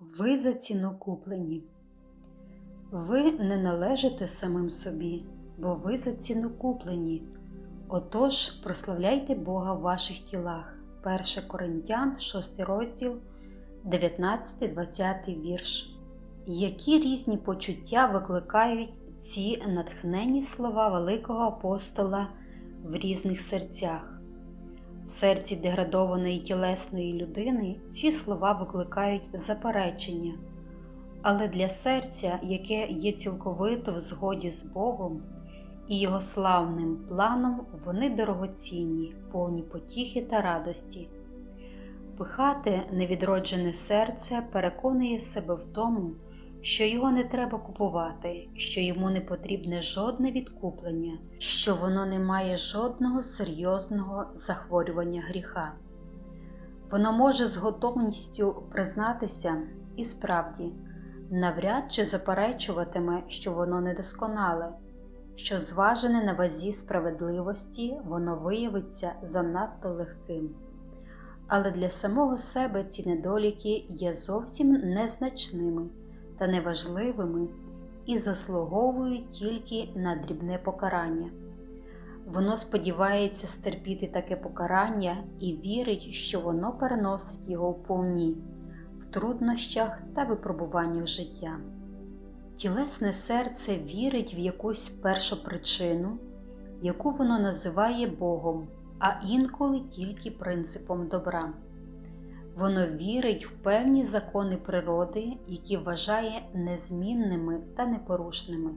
Ви за ціну куплені. Ви не належите самим собі, бо ви за ціну куплені. Отож, прославляйте Бога в ваших тілах. 1 Коринтян, 6 розділ, 19-20 вірш. Які різні почуття викликають ці натхненні слова великого апостола в різних серцях? В серці деградованої тілесної людини ці слова викликають заперечення, але для серця, яке є цілковито в згоді з Богом і Його славним планом, вони дорогоцінні, повні потіхи та радості. Пихате невідроджене серце переконує себе в тому, що його не треба купувати, що йому не потрібне жодне відкуплення, що воно не має жодного серйозного захворювання гріха. Воно може з готовністю признатися і справді навряд чи заперечуватиме, що воно недосконале, що зважене на вазі справедливості, воно виявиться занадто легким. Але для самого себе ці недоліки є зовсім незначними та неважливими і заслуговують тільки на дрібне покарання. Воно сподівається стерпіти таке покарання і вірить, що воно переносить його вповні, в труднощах та випробуваннях життя. Тілесне серце вірить в якусь першу причину, яку воно називає Богом, а інколи тільки принципом добра. Воно вірить в певні закони природи, які вважає незмінними та непорушними,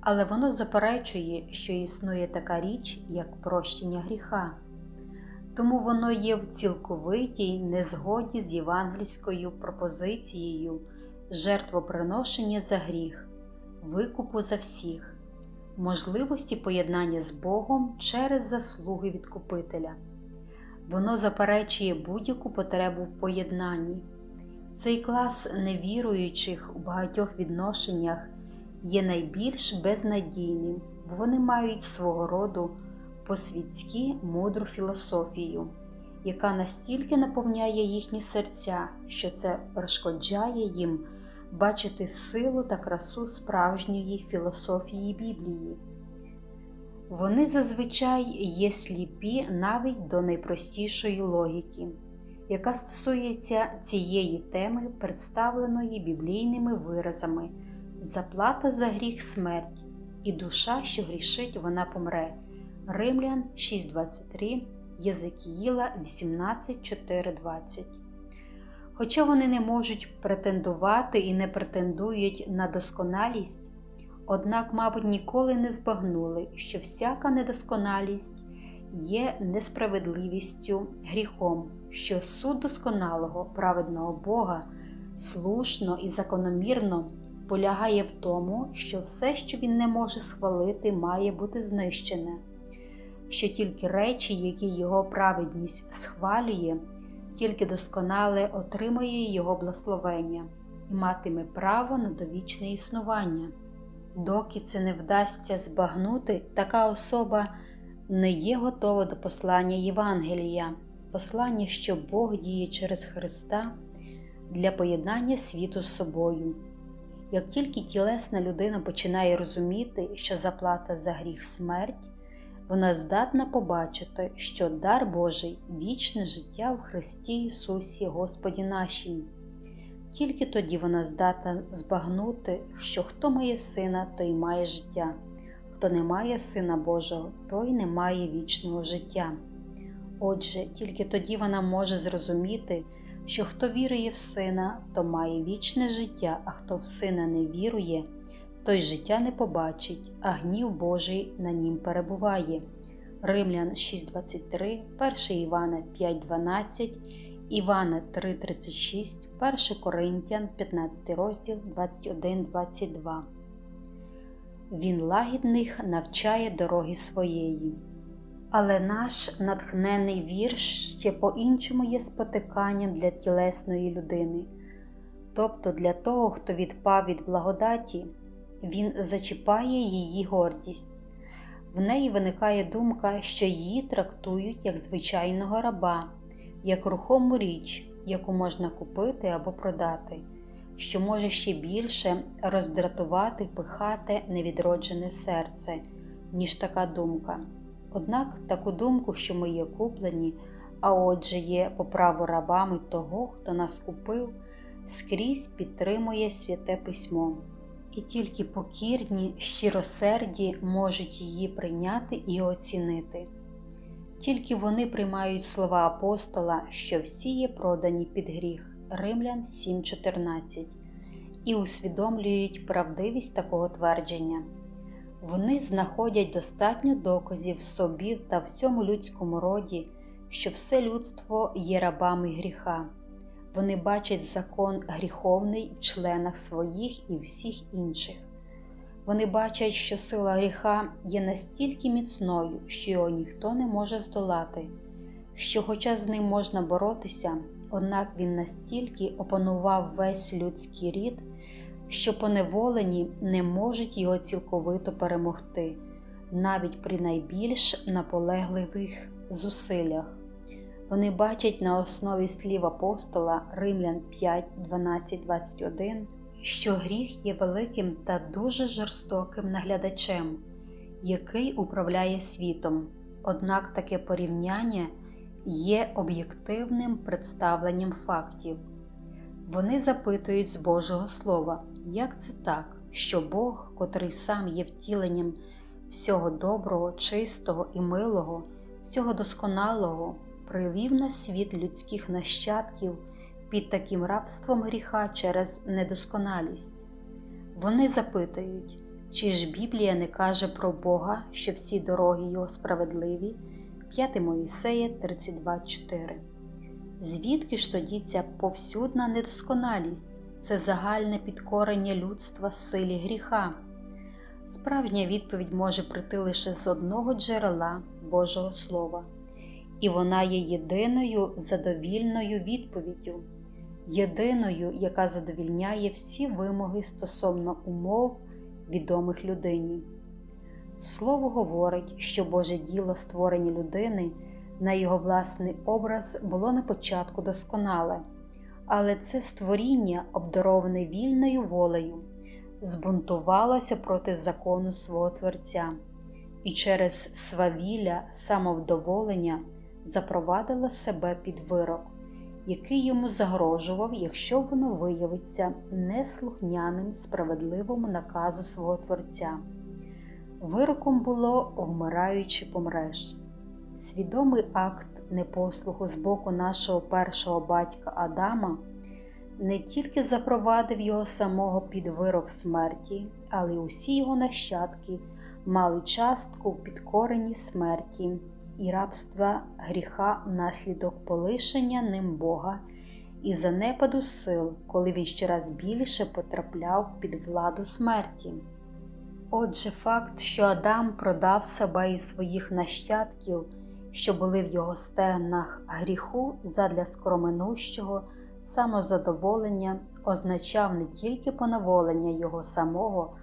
але воно заперечує, що існує така річ, як прощення гріха. Тому воно є в цілковитій незгоді з євангельською пропозицією жертвоприношення за гріх, викупу за всіх, можливості поєднання з Богом через заслуги відкупителя. Воно заперечує будь-яку потребу в поєднанні. Цей клас невіруючих у багатьох відношеннях є найбільш безнадійним, бо вони мають свого роду по-світськи мудру філософію, яка настільки наповняє їхні серця, що це перешкоджає їм бачити силу та красу справжньої філософії Біблії. Вони зазвичай є сліпі навіть до найпростішої логіки, яка стосується цієї теми, представленої біблійними виразами заплата за гріх смерть, і душа, що грішить, вона помре. Римлян 6.23, Єзекіїла 18.4.20. Хоча вони не можуть претендувати і не претендують на досконалість, Однак, мабуть, ніколи не збагнули, що всяка недосконалість є несправедливістю, гріхом, що суд досконалого, праведного Бога слушно і закономірно полягає в тому, що все, що він не може схвалити, має бути знищене, що тільки речі, які його праведність схвалює, тільки досконале отримує його благословення і матиме право на довічне існування. Доки це не вдасться збагнути, така особа не є готова до послання Євангелія, послання, що Бог діє через Христа для поєднання світу з собою. Як тільки тілесна людина починає розуміти, що заплата за гріх смерть, вона здатна побачити, що дар Божий вічне життя в Христі Ісусі Господі нашим. Тільки тоді вона здатна збагнути, що хто має сина, той має життя, хто не має Сина Божого, той не має вічного життя. Отже, тільки тоді вона може зрозуміти, що хто вірує в сина, то має вічне життя, а хто в сина не вірує, той життя не побачить, а гнів Божий на нім перебуває. Римлян 6:23, 1 Івана 5:12 Івана 3,36, 1 Коринтян, 15 розділ 21-22. Він лагідних навчає дороги своєї. Але наш натхнений вірш ще по-іншому є спотиканням для тілесної людини. Тобто для того, хто відпав від благодаті, він зачіпає її гордість. В неї виникає думка, що її трактують як звичайного раба як рухому річ, яку можна купити або продати, що може ще більше роздратувати пихате невідроджене серце, ніж така думка. Однак таку думку, що ми є куплені, а отже є по праву рабами того, хто нас купив, скрізь підтримує святе письмо, і тільки покірні, щиросерді можуть її прийняти і оцінити. Тільки вони приймають слова апостола, що всі є продані під гріх Римлян 7:14 і усвідомлюють правдивість такого твердження. Вони знаходять достатньо доказів собі та в цьому людському роді, що все людство є рабами гріха. Вони бачать закон гріховний в членах своїх і всіх інших. Вони бачать, що сила гріха є настільки міцною, що його ніхто не може здолати, що, хоча з ним можна боротися, однак він настільки опанував весь людський рід, що поневолені не можуть його цілковито перемогти, навіть при найбільш наполегливих зусиллях. Вони бачать на основі слів апостола Римлян 5, 12, 21, що гріх є великим та дуже жорстоким наглядачем, який управляє світом. Однак таке порівняння є об'єктивним представленням фактів. Вони запитують з Божого Слова, як це так, що Бог, котрий сам є втіленням всього доброго, чистого і милого, всього досконалого, привів на світ людських нащадків під таким рабством гріха через недосконалість. Вони запитують, чи ж Біблія не каже про Бога, що всі дороги Його справедливі, 5 Моїсея 32,4. Звідки ж тоді ця повсюдна недосконалість, це загальне підкорення людства силі гріха? Справжня відповідь може прийти лише з одного джерела Божого Слова, і вона є єдиною задовільною відповіддю, єдиною, яка задовільняє всі вимоги стосовно умов, відомих людині. Слово говорить, що Боже діло створення людини на його власний образ було на початку досконале, але це створіння, обдароване вільною волею, збунтувалося проти закону свого Творця і через свавілля самовдоволення запровадило себе під вирок, який йому загрожував, якщо воно виявиться неслухняним справедливому наказу свого Творця. Вироком було вмираючи помреш. Свідомий акт непослуху з боку нашого першого батька Адама не тільки запровадив його самого під вирок смерті, але й усі його нащадки мали частку в підкоренні смерті і рабства гріха внаслідок полишення ним Бога і занепаду сил, коли він щораз більше потрапляв під владу смерті. Отже, факт, що Адам продав себе і своїх нащадків, що були в його стегнах гріху задля скороминущого самозадоволення, означав не тільки поневолення його самого,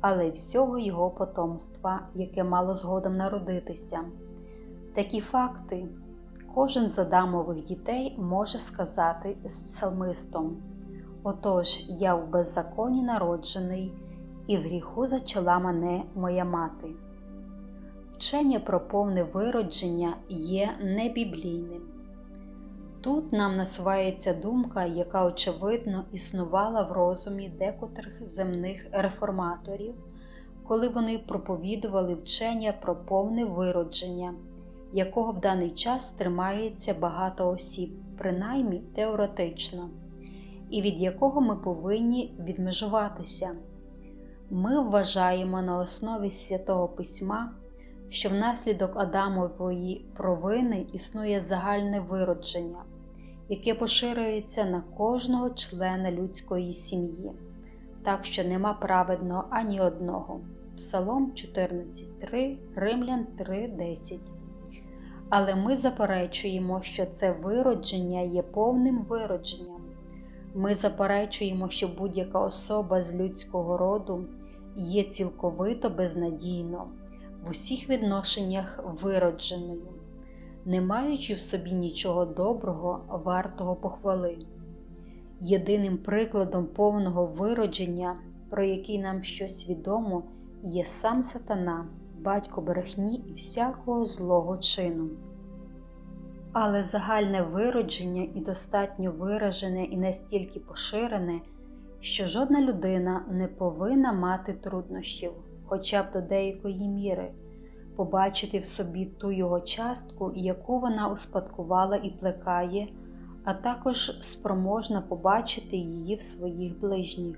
але й всього його потомства, яке мало згодом народитися. Такі факти кожен з Адамових дітей може сказати з псалмистом: Отож, я в беззаконі народжений і в гріху зачала мене моя мати. Вчення про повне виродження є небіблійним. Тут нам насувається думка, яка, очевидно, існувала в розумі декотрих земних реформаторів, коли вони проповідували вчення про повне виродження, якого в даний час тримається багато осіб, принаймні теоретично, і від якого ми повинні відмежуватися. Ми вважаємо на основі святого письма, що внаслідок Адамової провини існує загальне виродження, яке поширюється на кожного члена людської сім'ї, так що нема праведного ані одного. Псалом 14.3, Римлян 3.10. Але ми заперечуємо, що це виродження є повним виродженням. Ми заперечуємо, що будь-яка особа з людського роду є цілковито безнадійно, в усіх відношеннях виродженою, не маючи в собі нічого доброго, вартого похвали. Єдиним прикладом повного виродження, про який нам щось відомо, є сам сатана, батько брехні і всякого злого чину. Але загальне виродження і достатньо виражене і настільки поширене, що жодна людина не повинна мати труднощів, хоча б до деякої міри, побачити в собі ту його частку, яку вона успадкувала і плекає, а також спроможна побачити її в своїх ближніх.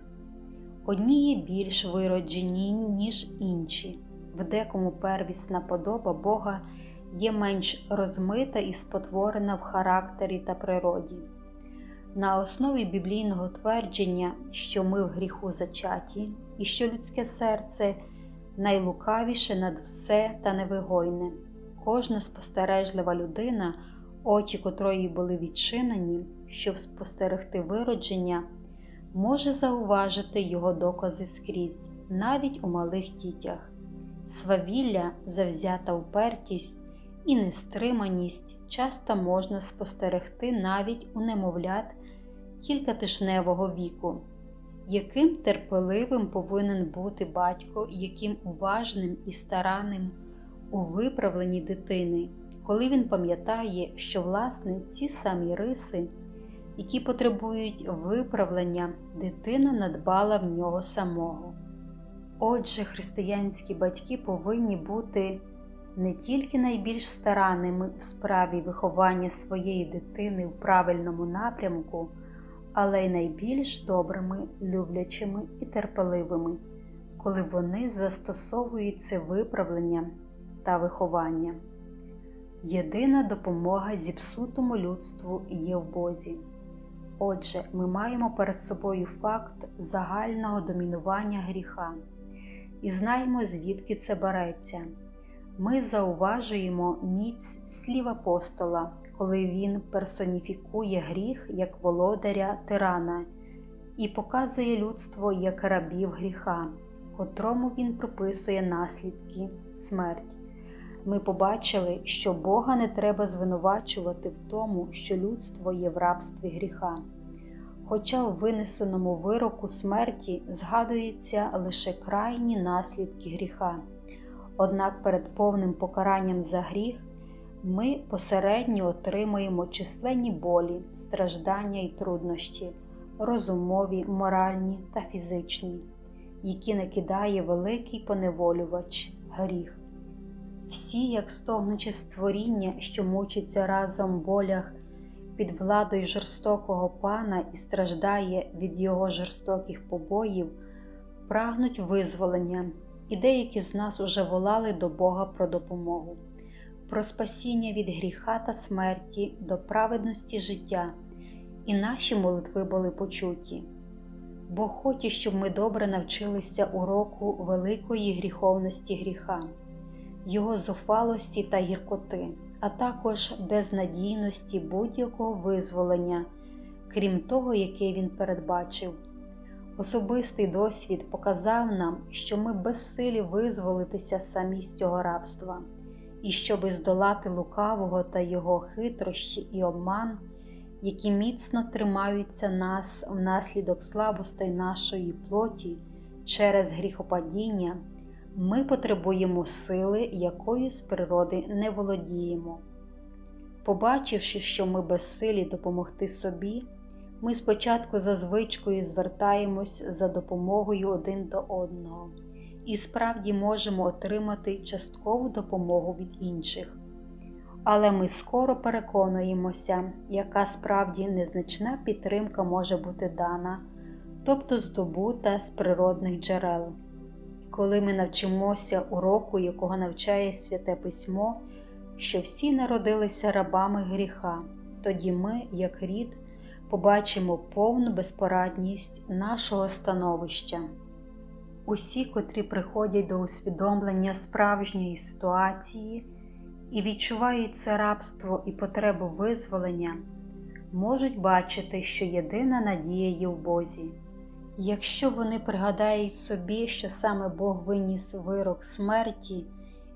Одні є більш вироджені, ніж інші, в декому первісна подоба Бога є менш розмита і спотворена в характері та природі. На основі біблійного твердження, що ми в гріху зачаті, і що людське серце найлукавіше над все та невигойне, кожна спостережлива людина, очі котрої були відчинені, щоб спостерегти виродження, може зауважити його докази скрізь, навіть у малих дітях. Свавілля, завзята упертість і нестриманість часто можна спостерегти навіть у немовлят кількатишневого віку. Яким терпеливим повинен бути батько, яким уважним і старанним у виправленні дитини, коли він пам'ятає, що власне ці самі риси, які потребують виправлення, дитина надбала в нього самого. Отже, християнські батьки повинні бути не тільки найбільш старанними в справі виховання своєї дитини в правильному напрямку, але й найбільш добрими, люблячими і терпеливими, коли вони застосовують це виправлення та виховання. Єдина допомога зіпсутому людству є в Бозі. Отже, ми маємо перед собою факт загального домінування гріха і знаємо, звідки це береться. Ми зауважуємо міць слів апостола, коли він персоніфікує гріх як володаря тирана і показує людство як рабів гріха, котрому він прописує наслідки смерть. Ми побачили, що Бога не треба звинувачувати в тому, що людство є в рабстві гріха. Хоча в винесеному вироку смерті згадуються лише крайні наслідки гріха. Однак перед повним покаранням за гріх ми посередньо отримуємо численні болі, страждання і труднощі, розумові, моральні та фізичні, які накидає великий поневолювач гріх. Всі, як стогнуче створіння, що мучиться разом в болях під владою жорстокого пана і страждає від його жорстоких побоїв, прагнуть визволення і деякі з нас уже волали до Бога про допомогу, про спасіння від гріха та смерті до праведності життя, і наші молитви були почуті. Бог хоче, щоб ми добре навчилися уроку великої гріховності гріха, його зухвалості та гіркоти, а також безнадійності будь-якого визволення, крім того, яке він передбачив. Особистий досвід показав нам, що ми безсилі визволитися самі з цього рабства, і щоби здолати лукавого та його хитрощі і обман, які міцно тримаються нас внаслідок слабостей нашої плоті через гріхопадіння, ми потребуємо сили, якою з природи не володіємо. Побачивши, що ми безсилі допомогти собі. Ми спочатку за звичкою звертаємось за допомогою один до одного і справді можемо отримати часткову допомогу від інших. Але ми скоро переконуємося, яка справді незначна підтримка може бути дана, тобто здобута з природних джерел. Коли ми навчимося уроку, якого навчає Святе Письмо, що всі народилися рабами гріха, тоді ми, як рід, побачимо повну безпорадність нашого становища. Усі, котрі приходять до усвідомлення справжньої ситуації і відчувають це рабство і потребу визволення, можуть бачити, що єдина надія є в Бозі. Якщо вони пригадають собі, що саме Бог виніс вирок смерті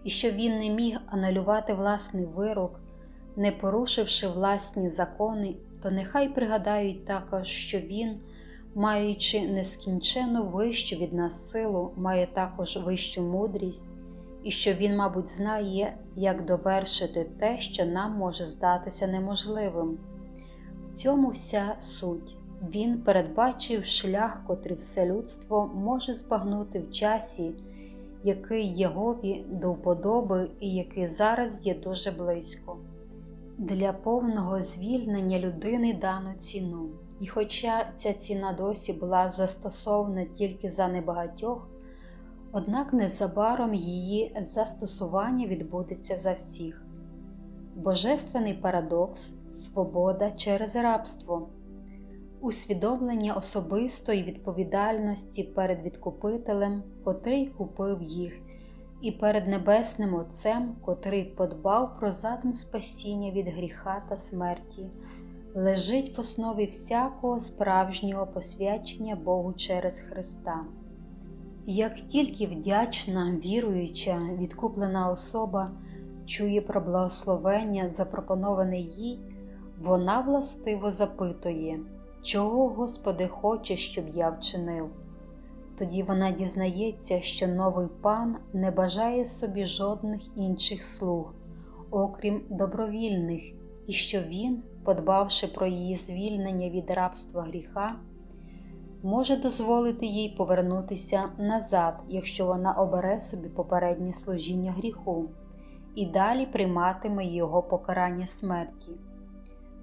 і що Він не міг анулювати власний вирок, не порушивши власні закони, то нехай пригадають також, що Він, маючи нескінченно вищу від нас силу, має також вищу мудрість, і що Він, мабуть, знає, як довершити те, що нам може здатися неможливим. В цьому вся суть. Він передбачив шлях, котрий все людство може збагнути в часі, який Єгові до вподоби і який зараз є дуже близько. Для повного звільнення людини дано ціну. І хоча ця ціна досі була застосована тільки за небагатьох, однак незабаром її застосування відбудеться за всіх. Божественний парадокс свобода через рабство, усвідомлення особистої відповідальності перед відкупителем, котрий купив їх, і перед Небесним Отцем, котрий подбав про задум спасіння від гріха та смерті, лежить в основі всякого справжнього посвячення Богу через Христа. Як тільки вдячна, віруюча, відкуплена особа чує про благословення, запропоноване їй, вона властиво запитує, чого Господи хоче, щоб я вчинив. Тоді вона дізнається, що новий пан не бажає собі жодних інших слуг, окрім добровільних, і що він, подбавши про її звільнення від рабства гріха, може дозволити їй повернутися назад, якщо вона обере собі попереднє служіння гріху, і далі прийматиме його покарання смерті.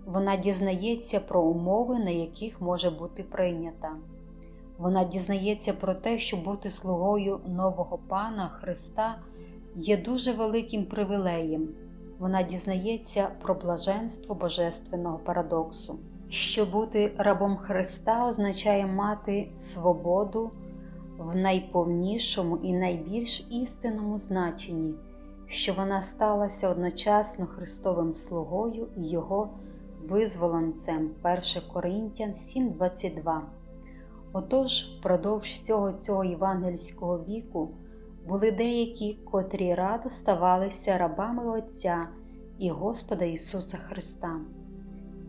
Вона дізнається про умови, на яких може бути прийнята. Вона дізнається про те, що бути слугою нового Пана Христа є дуже великим привілеєм. Вона дізнається про блаженство Божественного парадоксу. Що бути рабом Христа означає мати свободу в найповнішому і найбільш істинному значенні, що вона сталася одночасно Христовим слугою і Його визволенцем 1 Коринтян 7:22. Отож, впродовж всього цього євангельського віку були деякі, котрі радо ставалися рабами Отця і Господа Ісуса Христа.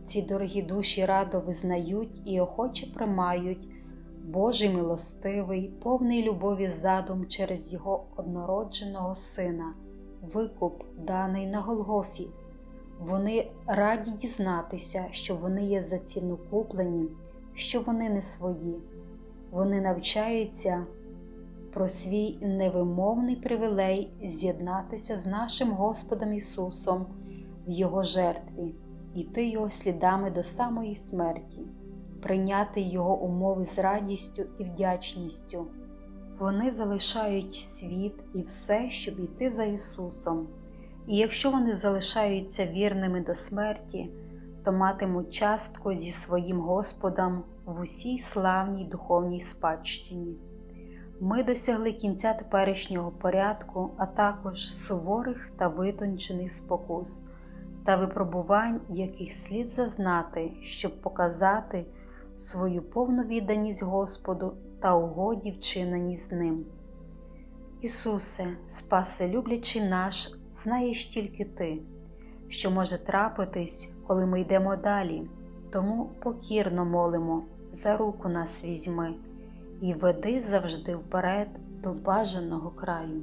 Ці дорогі душі радо визнають і охоче приймають Божий милостивий, повний любові задум через Його однородженого Сина, викуп, даний на Голгофі. Вони раді дізнатися, що вони є за ціну куплені, що вони не свої. Вони навчаються про свій невимовний привілей з'єднатися з нашим Господом Ісусом в Його жертві, іти Його слідами до самої смерті, прийняти Його умови з радістю і вдячністю. Вони залишають світ і все, щоб йти за Ісусом. І якщо вони залишаються вірними до смерті, то матимуть частку зі своїм Господом в усій славній духовній спадщині. Ми досягли кінця теперішнього порядку, а також суворих та витончених спокус та випробувань, яких слід зазнати, щоб показати свою повну відданість Господу та угоді, вчинені з Ним. Ісусе, спасе люблячий наш, знаєш тільки Ти, що може трапитись, коли ми йдемо далі, тому покірно молимо, за руку нас візьми і веди завжди вперед до бажаного краю.